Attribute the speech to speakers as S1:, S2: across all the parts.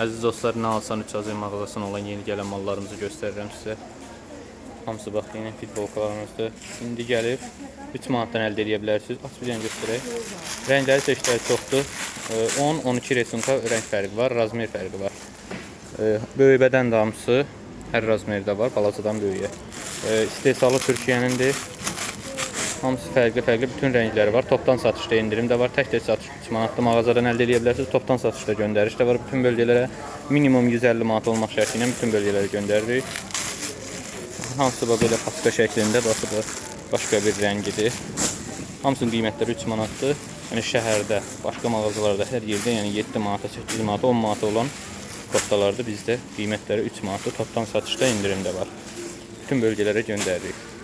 S1: Əziz dostlar, nə alsan 3 azim mağazasına olan yeni gələn mallarımızı göstərirəm sizə. Hamısı bax, yeni futbolkalarımızdır. İndi gəlib 3 manatdan əldə edə bilərsiniz. Aç bir dənə göstərək. Rəngləri çeşidləri çoxdur. 10-12 resunka rəng fərqi var, razmer fərqi var. E, Böyük bədən də hamısı hər razmerdə var, balacadan böyüyə. E, İstehsalı Türkiyənindir. Hamısı fərqli-fərqli bütün rəngləri var. Topdan satışda indirim də var. Tək-tək satış 3 manatlı mağazadan əldə edə bilərsiniz. Topdan satışda göndəriş də var bütün bölgələrə. Minimum 150 manat olmaq şərti ilə bütün bölgələrə göndəririk. Hamısı belə paska şəklində, baxı da başqa bir rəngidir. Hamısının qiymətləri 3 manatdır. Yəni şəhərdə, başqa mağazalarda hər yerdə yəni 7 manata, 8 manata, 10 manata olan koftalarda bizdə qiymətləri 3 manatdır. Topdan satışda indirim də var. Bütün bölgələrə göndəririk.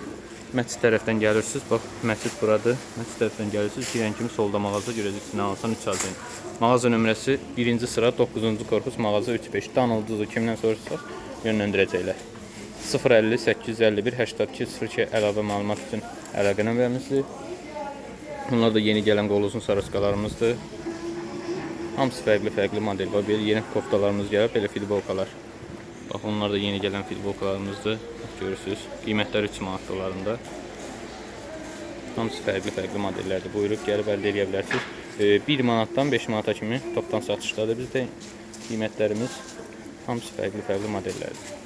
S1: Məscid tərəfdən gəlirsiniz. Bax, məscid buradır. Məscid tərəfdən gəlirsiniz. Girən kimi solda mağaza görəcəksiniz. Nə alsan 3 azın. Mağaza nömrəsi 1-ci sıra 9-cu korpus mağaza 35. Danıldığı kimdən soruşsaq yönləndirəcəklər. 050 851 82 02 əlavə məlumat üçün əlaqə nömrəmizdir. Bunlar da yeni gələn qol uzun saraskalarımızdır. Hamısı fərqli-fərqli model var. Belə yeni koftalarımız gəlib, belə futbolkalar. Bax, onlar da yeni gələn futbolkalarımızdır. Görürsüz. Qiymətləri 3 manatlarında. Hamısı fərqli-fərqli modellərdir. Buyurub gəlib əldə edə bilərsiniz. E, 1 manatdan 5 manata kimi topdan satışdadır bizdə qiymətlərimiz. Hamısı fərqli-fərqli modellərdir.